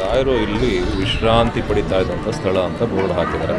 ರಾಯರು ಇಲ್ಲಿ ವಿಶ್ರಾಂತಿ ಪಡಿತಾ ಇದ್ದಂಥ ಸ್ಥಳ ಅಂತ ಬೋರ್ಡ್ ಹಾಕಿದ್ದಾರೆ.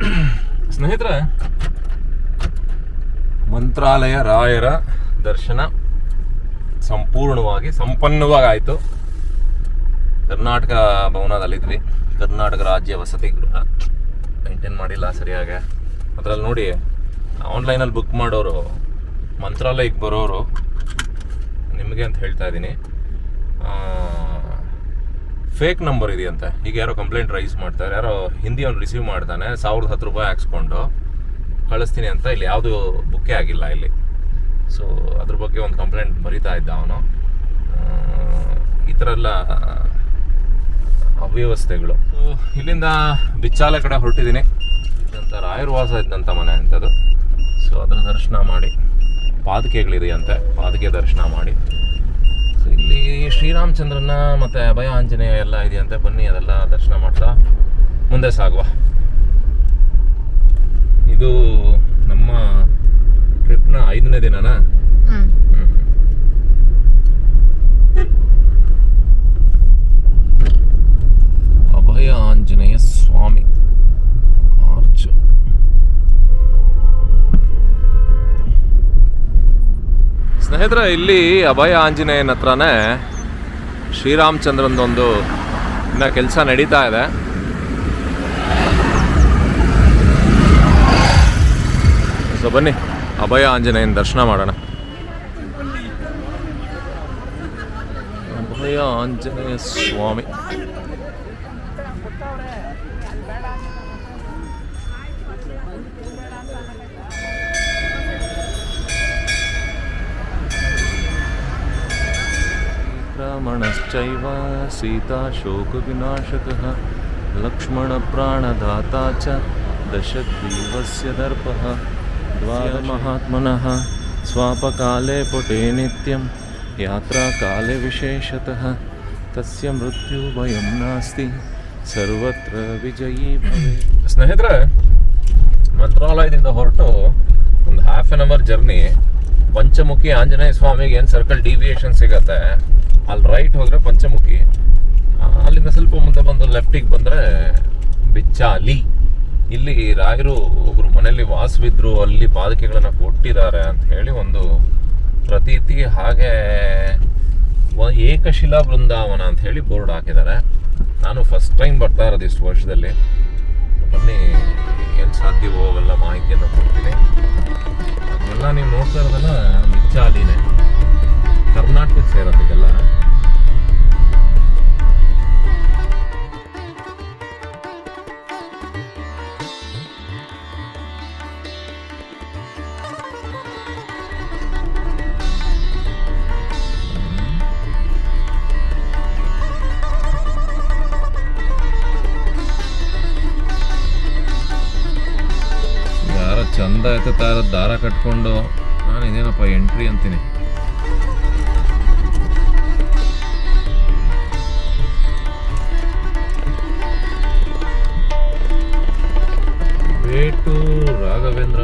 ಸ್ನೇಹಿತರೆ, ಮಂತ್ರಾಲಯ ರಾಯರ ದರ್ಶನ ಸಂಪೂರ್ಣವಾಗಿ ಸಂಪನ್ನವಾಗಿ ಆಯಿತು ಕರ್ನಾಟಕ ಭವನದಲ್ಲಿದ್ವಿ. ಕರ್ನಾಟಕ ರಾಜ್ಯ ವಸತಿ ಗೃಹ. ಮೇಂಟೈನ್ ಮಾಡಿಲ್ಲ ಸರಿಯಾಗಿ. ಅದರಲ್ಲಿ ನೋಡಿ, ಆನ್ಲೈನಲ್ಲಿ ಬುಕ್ ಮಾಡೋರು, ಮಂತ್ರಾಲಯಕ್ಕೆ ಬರೋರು, ನಿಮಗೆ ಅಂತ ಹೇಳ್ತಾ ಇದ್ದೀನಿ. ಫೇಕ್ ನಂಬರ್ ಇದೆಯಂತೆ. ಈಗ ಯಾರೋ ಕಂಪ್ಲೇಂಟ್ ರೈಸ್ ಮಾಡ್ತಾರೆ, ಯಾರೋ ಹಿಂದಿ ಅವ್ನು ರಿಸೀವ್ ಮಾಡ್ತಾನೆ, ಸಾವಿರದ ಹತ್ತು ರೂಪಾಯಿ ಹಾಕ್ಸ್ಕೊಂಡು ಕಳಿಸ್ತೀನಿ ಅಂತ ಇಲ್ಲಿ ಯಾವುದು ಬುಕ್ಕೇ ಆಗಿಲ್ಲ ಇಲ್ಲಿ. ಸೊ ಅದ್ರ ಬಗ್ಗೆ ಒಂದು ಕಂಪ್ಲೇಂಟ್ ಬರಿತಾ ಇದ್ದ ಅವನು. ಈ ಥರ ಎಲ್ಲ ಅವ್ಯವಸ್ಥೆಗಳು. ಇಲ್ಲಿಂದ ಬಿಚ್ಚಾಲೆ ಕಡೆ ಹೊರಟಿದ್ದೀನಿ. ನಂತರ ರಾಯರ್ವಾಸ ಇದ್ದಂಥ ಮನೆ ಅಂಥದ್ದು. ಸೊ ಅದರ ದರ್ಶನ ಮಾಡಿ ಪಾದಕೆಗಳಿದೆಯಂತೆ ಪಾದಕೆ ದರ್ಶನ ಮಾಡಿ. ಶ್ರೀರಾಮಚಂದ್ರನ ಮತ್ತೆ ಅಭಯ ಆಂಜನೇಯ ಎಲ್ಲ ಇದೆಯಂತೆ ಬನ್ನಿ ಅದೆಲ್ಲ ದರ್ಶನ ಮಾಡ್ತಾ ಮುಂದೆ ಸಾಗುವ. ಇದು ನಮ್ಮ ಟ್ರಿಪ್ನ ಐದನೇ ದಿನನಾ? ಅಭಯ ಆಂಜನೇಯ ಸ್ವಾಮಿ ಆರ್ಚ್. ಸ್ನೇಹಿತರೆ ಇಲ್ಲಿ ಅಭಯ ಆಂಜನೇಯನ ಹತ್ರನೇ ಶ್ರೀರಾಮಚಂದ್ರಂದೊಂದು ಇನ್ನ ಕೆಲಸ ನಡೀತಾ ಇದೆ. ಸೊ ಬನ್ನಿ ಅಭಯ ಆಂಜನೇಯನ ದರ್ಶನ ಮಾಡೋಣ. ಅಭಯ ಆಂಜನೇಯ ಸ್ವಾಮಿ. रामणश्चैव सीता शोकविनाशकः लक्ष्मणप्राणदाता च दशग्रीवस्य दर्पः द्वारमहात्मनः स्वापकाले पुटे नित्यं यात्राकाले विशेषतः तस्य मृत्युभयं नास्ति ಸರ್ವತ್ರ ವಿಜಯೀ ಭವೆ ಸ್ನೇಹಿತರೆ ಮಂತ್ರಾಲಯದಿಂದ ಹೊರಟು ಒಂದು half an hour journey Panchamukhi Anjaneya ಸ್ವಾಮಿಗೆ ಏನು ಸರ್ಕಲ್ ಡಿವಿಯೇಷನ್ ಸಿಗತ್ತೆ ಅಲ್ಲಿ ರೈಟ್ ಹೋದರೆ ಪಂಚಮುಖಿ. ಅಲ್ಲಿಂದ ಸ್ವಲ್ಪ ಮುಂದೆ ಬಂದು ಲೆಫ್ಟಿಗೆ ಬಂದರೆ ಬಿಚ್ಚಾಲಿ. ಇಲ್ಲಿ ರಾಯರು ಒಬ್ಬರು ಮನೆಯಲ್ಲಿ ವಾಸವಿದ್ರು, ಅಲ್ಲಿ ಪಾದಕೆಗಳನ್ನು ಕೊಟ್ಟಿದ್ದಾರೆ ಅಂತ ಹೇಳಿ ಒಂದು ಪ್ರತೀತಿ, ಹಾಗೆ ಏಕಶಿಲಾ ಬೃಂದಾವನ ಅಂತ ಹೇಳಿ ಬೋರ್ಡ್ ಹಾಕಿದ್ದಾರೆ. ನಾನು ಫಸ್ಟ್ ಟೈಮ್ ಬರ್ತಾ ಇರೋದು ಇಷ್ಟು ವರ್ಷದಲ್ಲಿ. ಬನ್ನಿ. ಸಾಧ್ಯವೋ ಅವೆಲ್ಲ ಮಾಹಿತಿಯನ್ನು ಕೊಡ್ತೀನಿ. ಅದನ್ನೆಲ್ಲ ನೀವು ನೋಡ್ತಾ ಇರೋದೆಲ್ಲ ಮಿಚ್ಚಾಲಿನೇ. ಕರ್ನಾಟಕಕ್ಕೆ ಸೇರೋದು ಚಂದ ಎತ್ತುತ್ತಾ ಇರೋದು ದಾರ ಕಟ್ಕೊಂಡು ನಾನು ಇದೇನಪ್ಪ ಎಂಟ್ರಿ ಅಂತೀನಿ. ಬೇಟು ರಾಘವೇಂದ್ರ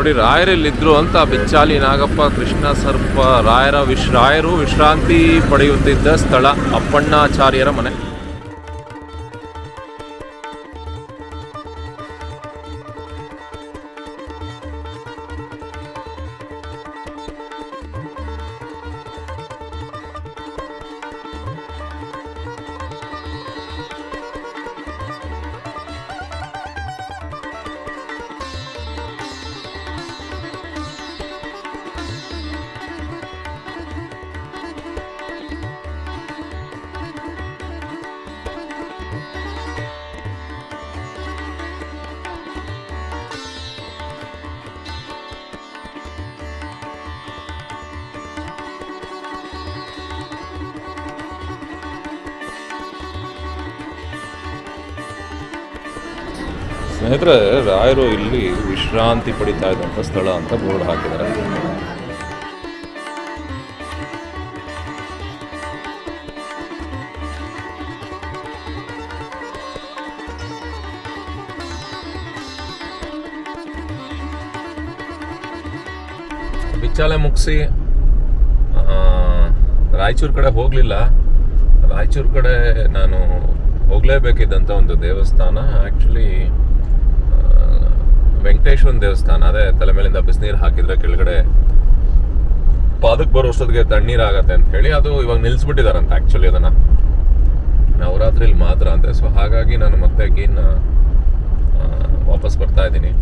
ನೋಡಿ ರಾಯರಲ್ಲಿದ್ದರು ಅಂತ ಬಿಚ್ಚಾಲಿ ನಾಗಪ್ಪ, ಕೃಷ್ಣ ಸರ್ಪ, ರಾಯರ ವಿಶ್ ರಾಯರು ವಿಶ್ರಾಂತಿ ಪಡೆಯುತ್ತಿದ್ದ ಸ್ಥಳ ಅಪ್ಪಣ್ಣಾಚಾರ್ಯರ ಮನೆ. ಸ್ನೇಹಿತರೆ, ರಾಯರು ಇಲ್ಲಿ ವಿಶ್ರಾಂತಿ ಪಡಿತಾ ಇದ್ದಂಥ ಸ್ಥಳ ಅಂತ ಬೋರ್ಡ್ ಹಾಕಿದ್ದಾರೆ. ಬಿಚ್ಚಾಲೆ ಮುಗಿಸಿ ರಾಯಚೂರು ಕಡೆ ಹೋಗಲಿಲ್ಲ. ರಾಯಚೂರು ಕಡೆ ನಾನು ಹೋಗಲೇಬೇಕಿದ್ದಂಥ ಒಂದು ದೇವಸ್ಥಾನ ಆ್ಯಕ್ಚುಲಿ ವೆಂಕಟೇಶ್ವರನ ದೇವಸ್ಥಾನ, ಅದೇ ತಲೆ ಮೇಲಿಂದ ಬಿಸಿನೀರು ಹಾಕಿದ್ರೆ ಕೆಳಗಡೆ ಪಾದಕ್ಕೆ ಬರೋಷ್ಟೊತ್ತಿಗೆ ಅಷ್ಟೊತ್ತಿಗೆ ತಣ್ಣೀರಾಗತ್ತೆ ಅಂತ ಹೇಳಿ ಅದು ಇವಾಗ ನಿಲ್ಲಿಸ್ಬಿಟ್ಟಿದಾರಂತ ಆ್ಯಕ್ಚುಲಿ ಅದನ್ನು. ನವರಾತ್ರಿಲಿ ಮಾತ್ರ ಅಂತೆ ಸೊ ಹಾಗಾಗಿ ನಾನು ಮತ್ತೆ ಅಗೇನ್ ವಾಪಸ್ ಬರ್ತಾ ಇದ್ದೀನಿ.